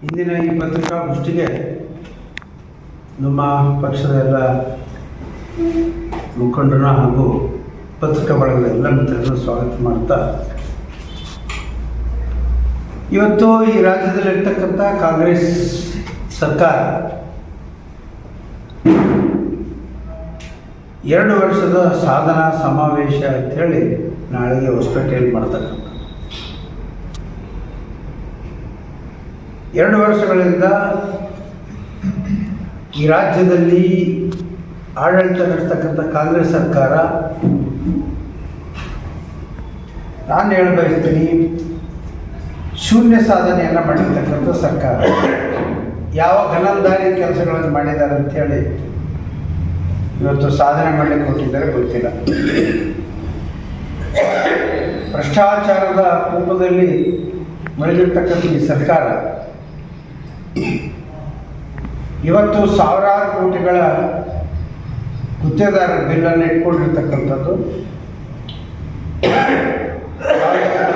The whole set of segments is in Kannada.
ಇಂದಿನ ಈ ಪತ್ರಿಕಾಗೋಷ್ಠಿಗೆ ನಮ್ಮ ಪಕ್ಷದ ಎಲ್ಲ ಮುಖಂಡರ ಹಾಗೂ ಪತ್ರಿಕಾ ಬಳಗದ ಎಲ್ಲ ಮಿತ್ರರನ್ನು ಸ್ವಾಗತ ಮಾಡ್ತಾ ಇವತ್ತು ಈ ರಾಜ್ಯದಲ್ಲಿರ್ತಕ್ಕಂಥ ಕಾಂಗ್ರೆಸ್ ಸರ್ಕಾರ ಎರಡು ವರ್ಷದ ಸಾಧನಾ ಸಮಾವೇಶ ಅಂತೇಳಿ ನಾಳೆಗೆ ಹೊಸಪೇಟೆಯಲ್ಲಿ ಮಾಡ್ತಕ್ಕಂಥ ಎರಡು ವರ್ಷಗಳಿಂದ ಈ ರಾಜ್ಯದಲ್ಲಿ ಆಡಳಿತ ನಡೆಸ್ತಕ್ಕಂಥ ಕಾಂಗ್ರೆಸ್ ಸರ್ಕಾರ, ನಾನು ಹೇಳ ಬಯಸ್ತೀನಿ ಶೂನ್ಯ ಸಾಧನೆಯನ್ನು ಮಾಡಿರ್ತಕ್ಕಂಥ ಸರ್ಕಾರ. ಯಾವ ಘನಂದಾರಿ ಕೆಲಸಗಳನ್ನು ಮಾಡಿದ್ದಾರೆ ಅಂತೇಳಿ ಇವತ್ತು ಸಾಧನೆ ಮಾಡಲಿಕ್ಕೆ ಕೊಟ್ಟಿದ್ದಾರೆ ಗೊತ್ತಿಲ್ಲ. ಭ್ರಷ್ಟಾಚಾರದ ರೂಪದಲ್ಲಿ ಮುಳುಗಿರ್ತಕ್ಕಂಥ ಈ ಸರ್ಕಾರ ಇವತ್ತು ಸಾವಿರಾರು ಕೋಟಿಗಳ ಗುತ್ತೇದಾರರ ಬಿಲ್ಲನ್ನು ಇಟ್ಕೊಂಡಿರ್ತಕ್ಕಂಥದ್ದು.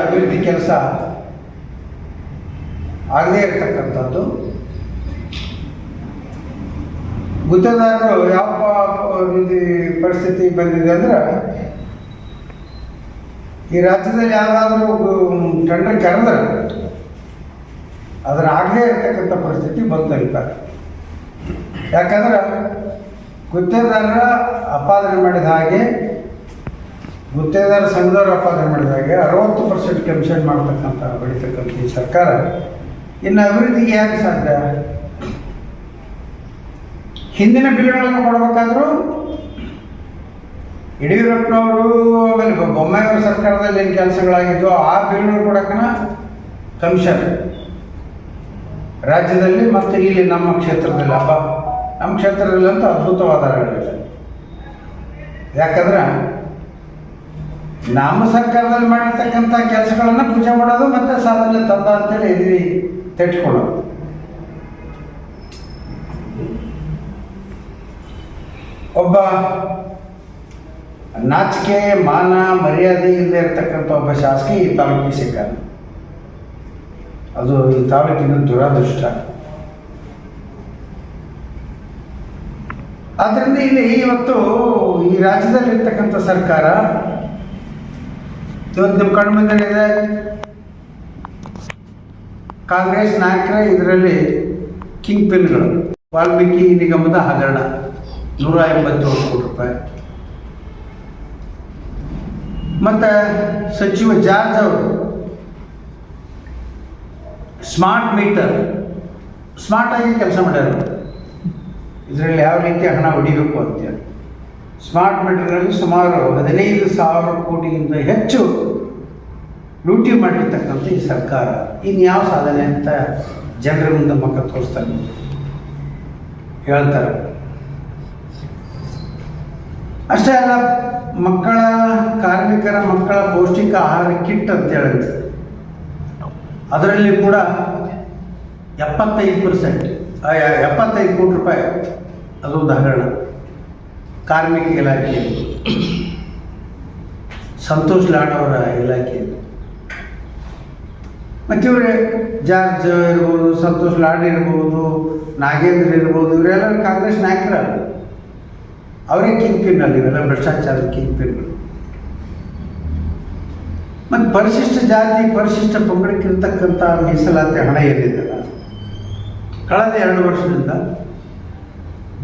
ಅಭಿವೃದ್ಧಿ ಕೆಲಸ ಆಗದೇ ಇರತಕ್ಕಂಥದ್ದು. ಗುತ್ತೇದಾರರು ಯಾವ ಪರಿಸ್ಥಿತಿ ಬಂದಿದೆ ಅಂದ್ರೆ, ಈ ರಾಜ್ಯದಲ್ಲಿ ಯಾರಾದರೂ ಟೆಂಡರ್ ಕರೆದ್ರೆ ಅದನ್ನ ಆಗದೇ ಇರತಕ್ಕಂಥ ಪರಿಸ್ಥಿತಿ ಬಂದಿರ್ತಾರೆ ಯಾಕಂದ್ರೆ ಗುತ್ತೇದಾರರ ಅಪಾದನೆ ಮಾಡಿದ ಹಾಗೆ, ಗುತ್ತೇದಾರ ಸಂಘದವರು ಅಪಾದನೆ ಮಾಡಿದ ಹಾಗೆ ಅರವತ್ತು ಪರ್ಸೆಂಟ್ ಕಮಿಷನ್ ಮಾಡ್ತಕ್ಕಂಥ, ಬೆಳೀತಕ್ಕಂಥ ಈ ಸರ್ಕಾರ ಇನ್ನು ಅಭಿವೃದ್ಧಿಗೆ ಯಾಕೆ ಸಾಧ್ಯ? ಹಿಂದಿನ ಬಿಲ್ಗಳನ್ನು ಕೊಡಬೇಕಾದ್ರೂ ಯಡಿಯೂರಪ್ಪನವರು ಆಮೇಲೆ ಬೊಮ್ಮಾಯಿ ಸರ್ಕಾರದಲ್ಲಿ ಏನು ಕೆಲಸಗಳಾಗಿದ್ದು ಆ ಬಿಲ್ಗಳು ಕೊಡೋಕ್ಕನ ಕಮಿಷನ್. ರಾಜ್ಯದಲ್ಲಿ ಮತ್ತು ಇಲ್ಲಿ ನಮ್ಮ ಕ್ಷೇತ್ರದಲ್ಲಿ ಹಬ್ಬ ನಮ್ಮ ಕ್ಷೇತ್ರದಲ್ಲಿ ಅಂತ ಅದ್ಭುತವಾದ ಯಾಕಂದ್ರೆ ನಮ್ಮ ಸರ್ಕಾರದಲ್ಲಿ ಮಾಡಿರ್ತಕ್ಕಂಥ ಕೆಲಸಗಳನ್ನು ಪೂಜೆ ಮಾಡೋದು ಮತ್ತು ಸಾಧನೆ ತಂದ ಅಂತೇಳಿ ಎದಿ ತೆಟ್ಕೊಳ್ಳೋದು ಒಬ್ಬ ನಾಚಿಕೆ, ಮಾನ, ಮರ್ಯಾದೆ ಇಲ್ಲದೆ ಇರತಕ್ಕಂಥ ಒಬ್ಬ ಶಾಸಕಿ ಈ ತಾಲೂಕಿಗೆ ಸಿಕ್ಕಾನೆ ಅದು ಈ ತಾಲೂಕಿನ ದುರಾದೃಷ್ಟ. ಆದ್ದರಿಂದ ಇಲ್ಲಿ ಇವತ್ತು ಈ ರಾಜ್ಯದಲ್ಲಿರ್ತಕ್ಕಂಥ ಸರ್ಕಾರ ಇವತ್ತು ನಿಮ್ಮ ಕಣ್ಣು ಮುಂದೆ ಕಾಂಗ್ರೆಸ್ ನಾಯಕರ ಇದರಲ್ಲಿ ಕಿಂಗ್ ಪಿನ್ಗಳು. ವಾಲ್ಮೀಕಿ ನಿಗಮದ ಹಗರಣ. ನೂರ ಎಂಬತ್ತೇಳು ಕೋಟಿ ರೂಪಾಯಿ. ಮತ್ತು ಸಚಿವ ಜಾರ್ಜ್ ಅವರು ಸ್ಮಾರ್ಟ್ ಮೀಟರ್. ಸ್ಮಾರ್ಟಾಗಿ ಕೆಲಸ ಮಾಡ್ಯಾರ? ಇದರಲ್ಲಿ ಯಾವ ರೀತಿ ಹಣ ಹೊಡಿಬೇಕು ಅಂತ ಸ್ಮಾರ್ಟ್ ಮೀಟರ್ನಲ್ಲಿ ಸುಮಾರು ಹದಿನೈದು ಸಾವಿರ ಕೋಟಿಗಿಂತ ಹೆಚ್ಚು ಲೂಟಿ ಮಾಡಿರ್ತಕ್ಕಂಥ ಈ ಸರ್ಕಾರ. ಇನ್ನು ಯಾವ ಸಾಧನೆ ಅಂತ ಜನರ ಮುಂದೆ ಮಕ್ಕ ತೋರಿಸ್ತಾರೆ. ಹೇಳ್ತಾರೆ. ಅಷ್ಟೇ ಅಲ್ಲ, ಮಕ್ಕಳ, ಕಾರ್ಮಿಕರ ಮಕ್ಕಳ ಪೌಷ್ಟಿಕ ಆಹಾರ ಕಿಟ್ ಅಂತ ಹೇಳುತ್ತೆ ಅದರಲ್ಲಿ ಕೂಡ ಎಪ್ಪತ್ತೈದು ಪರ್ಸೆಂಟ್ ಎಪ್ಪತ್ತೈದು ಕೋಟಿ ರೂಪಾಯಿ ಅದೊಂದು ಹಗರಣ ಕಾರ್ಮಿಕ ಇಲಾಖೆ. ಸಂತೋಷ್ ಲಾಡ್ ಅವರ ಇಲಾಖೆ. ಮತ್ತು ಇವರೇ ಜಾರ್ಜ್ ಇರ್ಬೋದು, ಸಂತೋಷ್ ಲಾಡ್ ಇರ್ಬೋದು, ನಾಗೇಂದ್ರ ಇರ್ಬೋದು ಇವರೆಲ್ಲ ಕಾಂಗ್ರೆಸ್ ನಾಯಕರ ಅವರೇ ಕಿಂಗ್ ಪಿನ್ ಅಲ್ಲಿ ಇವೆಲ್ಲ ಭ್ರಷ್ಟಾಚಾರದ ಕಿಂಗ್ ಪಿನ್ಗಳು ಮತ್ತು ಪರಿಶಿಷ್ಟ ಜಾತಿ, ಪರಿಶಿಷ್ಟ ಪಂಗಡಕ್ಕಿರ್ತಕ್ಕಂಥ ಮೀಸಲಾತಿ ಹಣ ಏನಿದೆಯಲ್ಲ ಕಳೆದ ಎರಡು ವರ್ಷದಿಂದ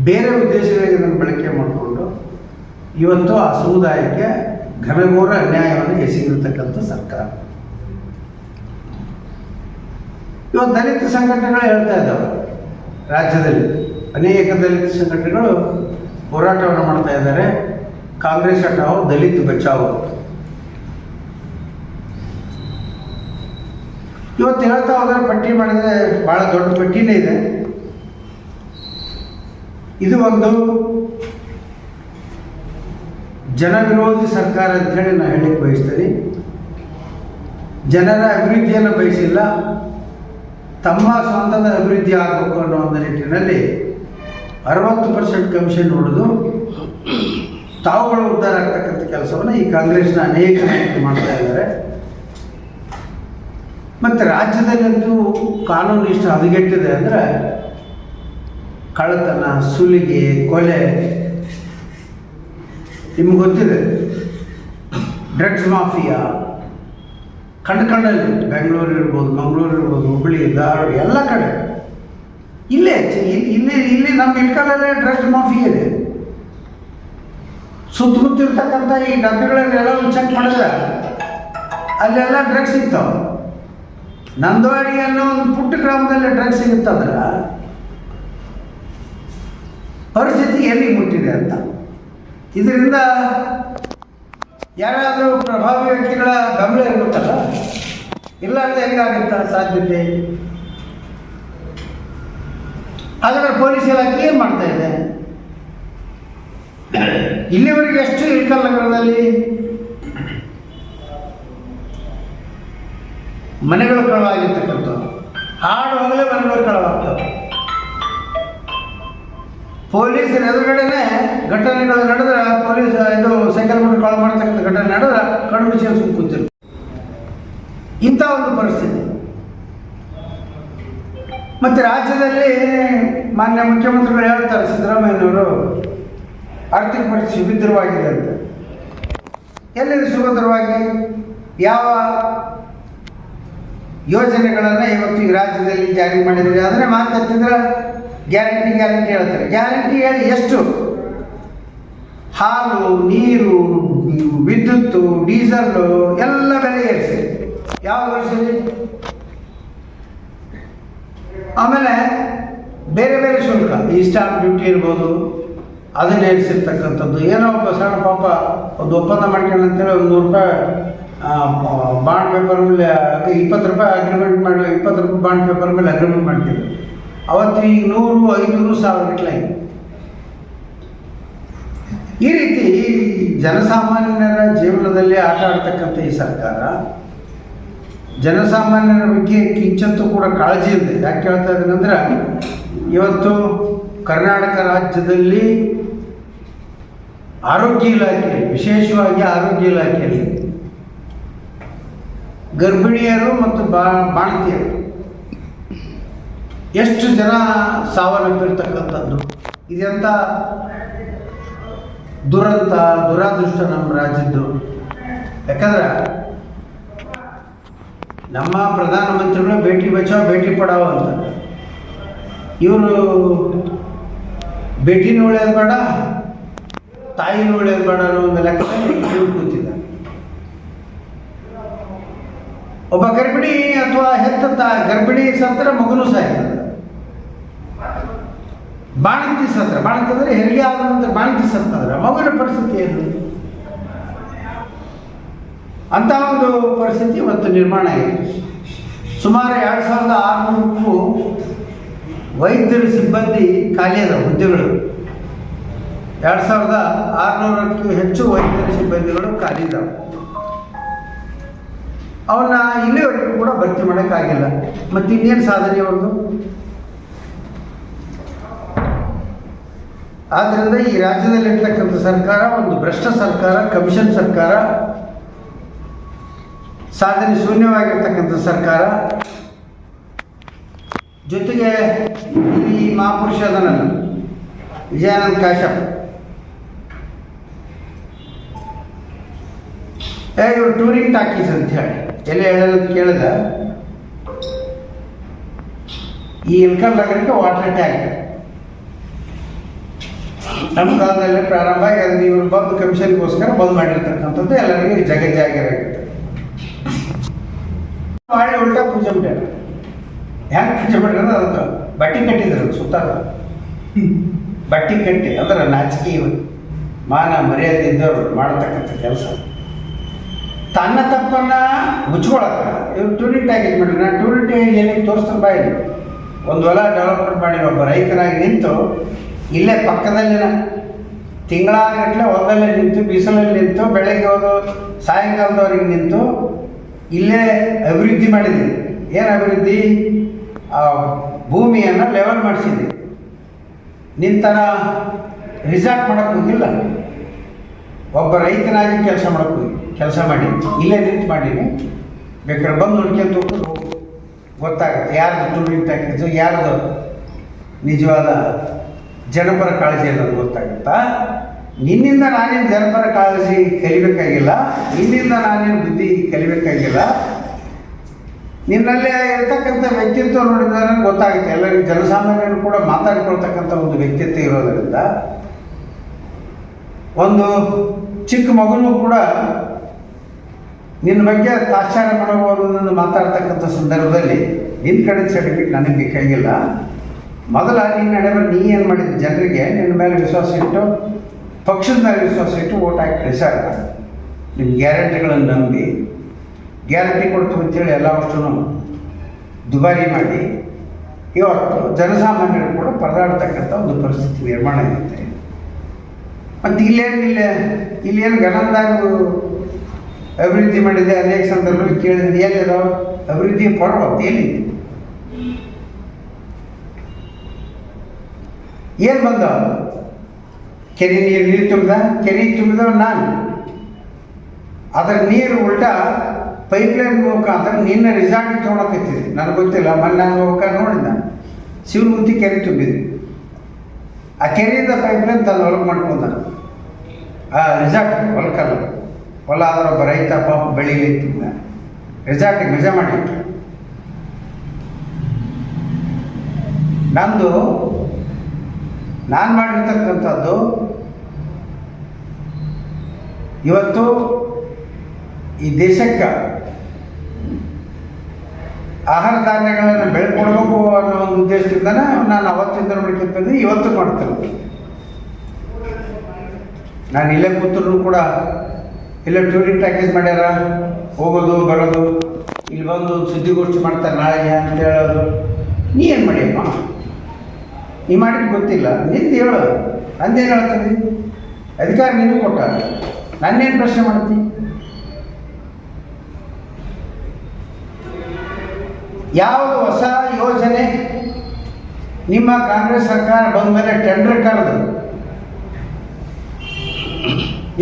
ಬೇರೆ ಉದ್ದೇಶಗಳಿಗೆ ಇದನ್ನು ಬಳಕೆ ಮಾಡಿಕೊಂಡು ಇವತ್ತು ಆ ಸಮುದಾಯಕ್ಕೆ ಘನಘೋರ ಅನ್ಯಾಯವನ್ನು ಎಸಗಿರ್ತಕ್ಕಂಥ ಸರ್ಕಾರ. ಇವತ್ತು ದಲಿತ ಸಂಘಟನೆಗಳು ಹೇಳ್ತಾ ಇದ್ದಾವೆ. ರಾಜ್ಯದಲ್ಲಿ ಅನೇಕ ದಲಿತ ಸಂಘಟನೆಗಳು ಹೋರಾಟವನ್ನು ಮಾಡ್ತಾ ಇದ್ದಾರೆ. ಕಾಂಗ್ರೆಸ್ ಹಟಾವು ದಲಿತ ಬಚಾವು ಇವತ್ತು ಹೇಳ್ತಾ ಹೋದ್ರೆ ಪಟ್ಟಿ ಮಾಡಿದರೆ ಭಾಳ ದೊಡ್ಡ ಪಟ್ಟಿನೇ ಇದೆ. ಇದು ಒಂದು ಜನವಿರೋಧಿ ಸರ್ಕಾರ ಅಂತೇಳಿ ನಾನು ಹೇಳಲಿಕ್ಕೆ ಬಯಸ್ತೀನಿ. ಜನರ ಅಭಿವೃದ್ಧಿಯನ್ನು ಬಯಸಿಲ್ಲ, ತಮ್ಮ ಸ್ವಂತದ ಅಭಿವೃದ್ಧಿ ಆಗಬೇಕು ಅನ್ನೋ ಒಂದು ನಿಟ್ಟಿನಲ್ಲಿ ಅರವತ್ತು ಪರ್ಸೆಂಟ್ ಕಮಿಷನ್ ಹೊಡೆದು ತಾವುಗಳು ಉದ್ಧಾರ ಆಗ್ತಕ್ಕಂಥ ಕೆಲಸವನ್ನು ಈ ಕಾಂಗ್ರೆಸ್ನ ಅನೇಕ ಮಾಡ್ತಾ ಇದ್ದಾರೆ. ಮತ್ತು ರಾಜ್ಯದಲ್ಲಂತೂ ಕಾನೂನು ಇಷ್ಟು ಹದಗೆಟ್ಟಿದೆ ಅಂದರೆ ಕಳ್ಳತನ, ಸುಲಿಗೆ, ಕೊಲೆ, ನಿಮ್ಗೆ ಗೊತ್ತಿದೆ. ಡ್ರಗ್ಸ್ ಮಾಫಿಯಾ ಕಣ್ಣು ಕಂಡಲ್ಲಿ ಬೆಂಗಳೂರು ಇರ್ಬೋದು, ಮಂಗಳೂರು ಇರ್ಬೋದು ಹುಬ್ಬಳ್ಳಿ ಧಾರವಾಡ, ಎಲ್ಲ ಕಡೆ. ಇಲ್ಲಿ ಇಲ್ಲಿ ಇಲ್ಲಿ ನಮ್ಮ ಇಳ್ಕಲ್ಲೇ ಡ್ರಗ್ಸ್ ಮಾಫಿಯಾ ಇದೆ. ಸುತ್ತಮುತ್ತ ಇರ್ತಕ್ಕಂಥ ಈ ಎಲ್ಲ ಚೆಕ್ ಮಾಡಿದ್ರೆ ಅಲ್ಲೆಲ್ಲ ಡ್ರಗ್ಸ್ ಸಿಗ್ತಾವೆ. ನಂದವಾಡಿ ಅನ್ನೋ ಒಂದು ಪುಟ್ಟ ಗ್ರಾಮದಲ್ಲಿ ಡ್ರಗ್ಸ್ ಸಿಗುತ್ತಂದ್ರೆ? ಪರಿಸ್ಥಿತಿ ಎಲ್ಲಿ ಮುಟ್ಟಿದೆ ಅಂತ. ಇದರಿಂದ ಯಾರಾದರೂ ಪ್ರಭಾವಿ ವ್ಯಕ್ತಿಗಳ ಗಮನ ಇರುತ್ತಲ್ಲ ಇಲ್ಲ ಅಂದ್ರೆ ಹೆಂಗಾಗುತ್ತ ಸಾಧ್ಯತೆ? ಆದರೆ ಪೊಲೀಸ್ ಇಲಾಖೆ ಏನು ಮಾಡ್ತಾ ಇದೆ? ಇಲ್ಲಿವರೆಗೆ ಎಷ್ಟು ಇಳ್ಕಲ್ ಮನೆಗಳು ಕಳವಾಗಿರ್ತಕ್ಕಂಥದ್ದು. ಹಾಡು ಹೋಗಲೇ ಮನೆಗಳು ಕಳವಾಗ್ತವೆ ಪೊಲೀಸರ ಎದುರುಗಡೆನೆ ಘಟನೆಗಳು ನಡೆದ್ರೆ ಪೊಲೀಸ್, ಇದು ಸೈಕಲ್ ಬಿಟ್ಟು ಕಳ ಮಾಡ್ತಕ್ಕಂಥ ಘಟನೆ ನಡೆದ್ರೆ ಕಣ್ಣು ಮುಚ್ಚಿ ಕೂತಿರು ಇಂಥ ಒಂದು ಪರಿಸ್ಥಿತಿ. ಮತ್ತು ರಾಜ್ಯದಲ್ಲಿ ಮಾನ್ಯ ಮುಖ್ಯಮಂತ್ರಿಗಳು ಹೇಳ್ತಾರೆ, ಸಿದ್ದರಾಮಯ್ಯನವರು ಆರ್ಥಿಕ ಪರಿಸ್ಥಿತಿ ಸುಭದ್ರವಾಗಿದೆ ಅಂತ. ಎಲ್ಲಿ ಸುಭದ್ರವಾಗಿ? ಯಾವ ಯೋಜನೆಗಳನ್ನು ಇವತ್ತು ಈ ರಾಜ್ಯದಲ್ಲಿ ಜಾರಿ ಮಾಡಿದರೆ ಆದರೆ ಮಾತಾಡ್ತಿದ್ರೆ ಗ್ಯಾರಂಟಿ ಗ್ಯಾರಂಟಿ ಹೇಳ್ತಾರೆ. ಗ್ಯಾರಂಟಿ ಹೇಳಿ ಎಷ್ಟು? ಹಾಲು, ನೀರು ವಿದ್ಯುತ್ತು ಡೀಸೆಲ್ಲು ಎಲ್ಲ ಬೆಲೆ ಏರಿಸಿ. ಯಾವ ವರ್ಷದಲ್ಲಿ? ಆಮೇಲೆ ಬೇರೆ ಬೇರೆ ಶುಲ್ಕ. ಈ ಸ್ಟಾಂಪ್ ಡ್ಯೂಟಿ ಇರ್ಬೋದು, ಅದನ್ನ ಏರಿಸಿರ್ತಕ್ಕಂಥದ್ದು. ಏನೋ ಒಬ್ಬ ಸಣ್ಣ ಪಾಪ ಒಂದು ಒಪ್ಪಂದ ಮಾಡ್ಕೊಂಡಂತೇಳಿ ಒಂದು ನೂರು ರೂಪಾಯಿ ಬಾಂಡ್ ಪೇಪರ್ ಮೇಲೆ ಇಪ್ಪತ್ತು ರೂಪಾಯಿ ಅಗ್ರಿಮೆಂಟ್ ಮಾಡಿ ಇಪ್ಪತ್ತು ರೂಪಾಯಿ ಬಾಂಡ್ ಪೇಪರ್ ಮೇಲೆ ಅಗ್ರಿಮೆಂಟ್ ಮಾಡ್ತಿದ್ರು ಅವತ್ತು ಈಗ ನೂರು, ಐನೂರು ಸಾವಿರ ಗಟ್ಟಲೆ ಈ ರೀತಿ ಜನಸಾಮಾನ್ಯರ ಜೀವನದಲ್ಲಿ ಆಟ ಆಡ್ತಕ್ಕಂಥ ಈ ಸರ್ಕಾರ, ಜನಸಾಮಾನ್ಯರ ಬಗ್ಗೆ ಕಿಂಚತ್ತು ಕೂಡ ಕಾಳಜಿ ಇದೆ ಯಾಕೆ ಹೇಳ್ತಾ ಇದ್ದೀನಿ ಅಂದ್ರೆ, ಇವತ್ತು ಕರ್ನಾಟಕ ರಾಜ್ಯದಲ್ಲಿ ಆರೋಗ್ಯ ಇಲಾಖೆ, ವಿಶೇಷವಾಗಿ ಆರೋಗ್ಯ ಇಲಾಖೆಯಲ್ಲಿ ಗರ್ಭಿಣಿಯರು ಮತ್ತು ಬಾ ಬಾಣತಿಯರು ಎಷ್ಟು ಜನ ಸಾವನ್ನಪ್ಪಿರ್ತಕ್ಕಂಥದ್ದು? ಇದೆಂಥ ದುರಂತ, ದುರಾದೃಷ್ಟ ನಮ್ಮ ರಾಜ್ಯದ್ದು? ಯಾಕಂದ್ರೆ ನಮ್ಮ ಪ್ರಧಾನಮಂತ್ರಿಗಳು ಭೇಟಿ ಬಚಾವ್ ಭೇಟಿ ಪಡಾವ ಅಂತ. ಇವರು ಭೇಟಿನೂ ಉಳಿಯೋದು ಬೇಡ, ತಾಯಿನೂ ಉಳಿಯೋದು ಬೇಡ ಅನ್ನೋ ಒಂದು ಲೆಕ್ಕದಲ್ಲಿ ಒಬ್ಬ ಗರ್ಭಿಣಿ ಅಥವಾ ಹೆತ್ತ ಗರ್ಭಿಣಿ ಸತ್ರ ಮಗನೂ ಸಾಯ್ತದೆ ಬಾಣಂತಿ ಸತ್ರ, ಬಾಣಂತಿ ಅಂದ್ರೆ ಹೆರಿಗೆ ಆದ ನಂತರ ಬಾಣಂತಿ ಸತ್ತಂದ್ರೆ ಮಗುವಿನ ಪರಿಸ್ಥಿತಿ ಏನು? ಅಂತ ಒಂದು ಪರಿಸ್ಥಿತಿ ಇವತ್ತು ನಿರ್ಮಾಣ ಆಗಿದೆ. ಸುಮಾರು ಎರಡು ಸಾವಿರದ ಆರುನೂರಕ್ಕೂ ವೈದ್ಯರ, ಸಿಬ್ಬಂದಿ ಖಾಲಿ ಅದ ಹುದ್ದೆಗಳು. ಎರಡು ಸಾವಿರದ ಆರುನೂರಕ್ಕೂ ಹೆಚ್ಚು ವೈದ್ಯರ, ಸಿಬ್ಬಂದಿಗಳು ಖಾಲಿ ಇದ್ದಾವೆ ಅವನ್ನ ಇಲ್ಲಿವರೆಗೂ ಕೂಡ ಭರ್ತಿ ಮಾಡೋಕ್ಕಾಗಿಲ್ಲ. ಮತ್ತು ಇನ್ನೇನು ಸಾಧನೆ ಅವ್ರದ್ದು? ಆದ್ದರಿಂದ ಈ ರಾಜ್ಯದಲ್ಲಿರ್ತಕ್ಕಂಥ ಸರ್ಕಾರ, ಒಂದು ಭ್ರಷ್ಟ ಸರ್ಕಾರ, ಕಮಿಷನ್ ಸರ್ಕಾರ, ಸಾಧನೆ ಶೂನ್ಯವಾಗಿರ್ತಕ್ಕಂಥ ಸರ್ಕಾರ, ಜೊತೆಗೆ ಈ ಮಹಾಪುರುಷ ಅದನಲ್ಲ, ವಿಜಯಾನಂದ ಕಾಶ್ಯಪ್ ಇವ್ರು ಟೂರಿಂಗ್ ಟಾಕೀಸ್ ಅಂತ ಹೇಳಿ. ಎಲ್ಲಿ ಹೇಳೋದು ಕೇಳಿದ? ಈ ಇನ್ಕಮ್ ನಗರಕ್ಕೆ ವಾಟರ್ ಟ್ಯಾಂಕ್ ನಮ್ಮ ಕಾಲದಲ್ಲಿ ಪ್ರಾರಂಭ ಆಗಿ ಅದು ಇವರು ಬಂದು ಕಮಿಷನ್ಗೋಸ್ಕರ ಬಂದ್ ಮಾಡಿರ್ತಕ್ಕಂಥದ್ದು ಎಲ್ಲರಿಗೂ ಜಗಜ್ಜಾಗಿರಾಗುತ್ತೆ ಮಾಡಿ ಉಲ್ಟಾ ಪೂಜೆ ಮಾಡ್ಯಾರ ಹೆಂಗೆ ಪೂಜೆ ಮಾಡ್ಯಾರ ಅದಕ್ಕೆ ಬಟ್ಟೆ ಕಟ್ಟಿದ್ರು ಸುತ್ತ ಬಟ್ಟೆ ಕಟ್ಟಿ ಅಂದ್ರೆ ನಾಚಿಕೆ ಮಾನ ಮರ್ಯಾದೆ ಇದ್ದವರು ಮಾಡತಕ್ಕಂಥ ಕೆಲಸ. ತನ್ನ ತಪ್ಪನ್ನ ಮುಚ್ಕೊಳಕ್ಕ ಇವ್ರು ಟೂರಿಟ್ ಆಗಿ ಮಾಡ್ರಿ ನಾನು ಟೂರಿಟ್ ಎಲ್ಲಿ ತೋರಿಸ್ತಾರೆ ಬಾಯಿ ಒಂದು ಹೊಲ ಡೆವಲಪ್ಮೆಂಟ್ ಮಾಡಿರೋ ಒಬ್ಬ ರೈತನಾಗಿ ನಿಂತು ಇಲ್ಲೇ ಪಕ್ಕದಲ್ಲಿನ ತಿಂಗಳಾಗಟ್ಲೆ ಹೊಲದಲ್ಲೇ ನಿಂತು, ಬಿಸಿಲಲ್ಲಿ ನಿಂತು, ಬೆಳಗ್ಗೆ ಹೋದು, ಸಾಯಂಕಾಲದವರೆಗೆ ನಿಂತು ಇಲ್ಲೇ ಅಭಿವೃದ್ಧಿ ಮಾಡಿದ್ದೆ ಏನು ಅಭಿವೃದ್ಧಿ? ಭೂಮಿಯನ್ನು ಲೆವೆಲ್ ಮಾಡಿಸಿದ್ದೀನಿ ನಿಂತರ ರಿಸಾರ್ಟ್ ಮಾಡೋಕ್ಕೆ ಹೋಗಿಲ್ಲ. ಒಬ್ಬ ರೈತನಾಗಿ ಕೆಲಸ ಮಾಡೋಕ್ಕೆ ಕೆಲಸ ಮಾಡಿ, ಇಲ್ಲೇ ನಿಂತು ಮಾಡೀನಿ ಬೇಕಾದ್ರೆ ಬಂದು ನೋಡ್ಕೊಂತ ಹೋಗೋದು. ಹೋಗು ಗೊತ್ತಾಗುತ್ತೆ ಯಾರ್ದು ಟೂರಿಂಗ್ ಪ್ಯಾಕೇಜು ಯಾರ್ದು? ನಿಜವಾದ ಜನಪರ ಕಾಳಜಿ ಅನ್ನೋದು ಗೊತ್ತಾಗುತ್ತಾ? ನಿನ್ನಿಂದ ನಾನೇನು ಜನಪರ ಕಾಳಜಿ ಕಲಿಬೇಕಾಗಿಲ್ಲ, ನಿನ್ನಿಂದ ನಾನೇನು ಬುದ್ಧಿ ಕಲಿಬೇಕಾಗಿಲ್ಲ. ನಿನ್ನಲ್ಲೇ ಇರ್ತಕ್ಕಂಥ ವ್ಯಕ್ತಿತ್ವ ನೋಡಿದ್ರೆ ಗೊತ್ತಾಗುತ್ತೆ, ಎಲ್ಲರಿಗೂ ಜನಸಾಮಾನ್ಯರು ಕೂಡ ಮಾತಾಡಿಕೊಳ್ತಕ್ಕಂಥ ಒಂದು ವ್ಯಕ್ತಿತ್ವ ಇರೋದರಿಂದ ಒಂದು ಚಿಕ್ಕ ಮಗನೂ ಕೂಡ ನಿನ್ನ ಬಗ್ಗೆ ತಾಶ್ಚಾರ ಮಾಡಬಹುದು ಮಾತಾಡ್ತಕ್ಕಂಥ ಸಂದರ್ಭದಲ್ಲಿ ನಿನ್ನ ಕಡೆ ಸರ್ಟಿಫಿಕೇಟ್ ನನಗೆ ಬೇಕಾಗಿಲ್ಲ ಮೊದಲ ನಿನ್ನ ನಡೆ ನೀ ಏನು ಮಾಡಿದ ಜನರಿಗೆ ನಿನ್ನ ಮೇಲೆ ವಿಶ್ವಾಸ ಇಟ್ಟು, ಪಕ್ಷದ ಮೇಲೆ ವಿಶ್ವಾಸ ಇಟ್ಟು ಓಟ್ ಹಾಕಿ ಕಳಿಸಾರ ನಿಮ್ಮ ಗ್ಯಾರಂಟಿಗಳನ್ನು ನಂಬಿ, ಗ್ಯಾರಂಟಿ ಕೊಡ್ತೀವಿ ಅಂತೇಳಿ ಎಲ್ಲ ಅಷ್ಟು ದುಬಾರಿ ಮಾಡಿ, ಇವತ್ತು ಜನಸಾಮಾನ್ಯರು ಕೂಡ ಪರದಾಡ್ತಕ್ಕಂಥ ಒಂದು ಪರಿಸ್ಥಿತಿ ನಿರ್ಮಾಣ ಆಗುತ್ತೆ ಮತ್ತು ಇಲ್ಲೇನು ಇಲ್ಲ, ಇಲ್ಲೇನು ಗಣಂದಾಗ ಅಭಿವೃದ್ಧಿ ಮಾಡಿದೆ ಅನೇಕ ಸಂದರ್ಭದಲ್ಲಿ ಕೇಳಿದ್ರೆ ಎಲ್ಲಿರೋ ಅಭಿವೃದ್ಧಿ ಪರ್ವತ ಎಲ್ಲಿ ಏನು ಬಂದ? ಕೆರೆ ನೀರು ನೀರು ತುಂಬಿದ? ಕೆರೆ ತುಂಬಿದವ ನಾನು. ಅದರ ನೀರು ಉಲ್ಟಾ ಪೈಪ್ಲೈನ್ ಮುಖಾಂತರ ನಿನ್ನ ರಿಸಾರ್ಟ್ ತೊಗೊಳಕತ್ತಿದ್ದೆ ನನಗೆ ಗೊತ್ತಿಲ್ಲ, ಮೊನ್ನೆ ನಾನು ಹೋಗ್ಕ ನೋಡಿದ ಶಿವಮೂರ್ತಿ ಕೆರೆ ತುಂಬಿದ್ವಿ ಆ ಕೆರೆಯಿಂದ ಪೈಪ್ಲೈನ್ ತಂದು ಹೊಲಕ್ಕೆ ಮಾಡ್ಕೊಂಡ. ಆ ರಿಸಾರ್ಟ್ ಹೊಲಕ್ಕಲ್ಲ ಹೊಲ ಆದ್ರೆ ಒಬ್ಬ ರೈತ ಪಾಪ ಬೆಳೀಲಿ ರಿಸಾರ್ಟಿಗೆ ಮಜಾ ಮಾಡಿಟ್ಟು ನಂದು ನಾನು ಮಾಡಿರ್ತಕ್ಕಂಥದ್ದು ಇವತ್ತು ಈ ದೇಶಕ್ಕೆ ಆಹಾರ ಧಾನ್ಯಗಳನ್ನು ಬೆಳ್ಕೊಡ್ಬೇಕು ಅನ್ನೋ ಒಂದು ಉದ್ದೇಶದಿಂದನೇ ನಾನು ಅವತ್ತಿಂದ ನೋಡ್ಕೊಂತ ಬಂದು ಇವತ್ತು ಮಾಡ್ತೇನೆ. ನಾನು ಇಲ್ಲೇ ಕೂತರು ಕೂಡ ಇಲ್ಲೇ ಟೂರಿಂಗ್ ಪ್ಯಾಕೇಜ್ ಮಾಡ್ಯಾರ? ಹೋಗೋದು, ಬರೋದು, ಇಲ್ಲಿ ಬಂದು ಸುದ್ದಿಗೋಷ್ಠಿ ಮಾಡ್ತಾರೆ ನಾಳೆ ಅಂತ ಹೇಳೋದು. ನೀ ಏನು ಮಾಡಿಯಪ್ಪ? ನೀ ಮಾಡಿದ್ದು ಗೊತ್ತಿಲ್ಲ. ನಿಂದು ಹೇಳು. ನಂದೇನು ಹೇಳ್ತೀನಿ? ಅಧಿಕಾರ ನೀನು ಕೊಟ್ಟ. ನಾನೇನು ಪ್ರಶ್ನೆ ಮಾಡ್ತೀನಿ ಯಾವುದು ಹೊಸ ಯೋಜನೆ? ನಿಮ್ಮ ಕಾಂಗ್ರೆಸ್ ಸರ್ಕಾರ ಬಂದ ಮೇಲೆ ಟೆಂಡರ್ ಕರೆದು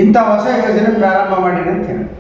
ಇಂಥ ಹೊಸ ಯೋಜನೆ ಪ್ರಾರಂಭ ಮಾಡಿದೆ ಹೇಳಿ.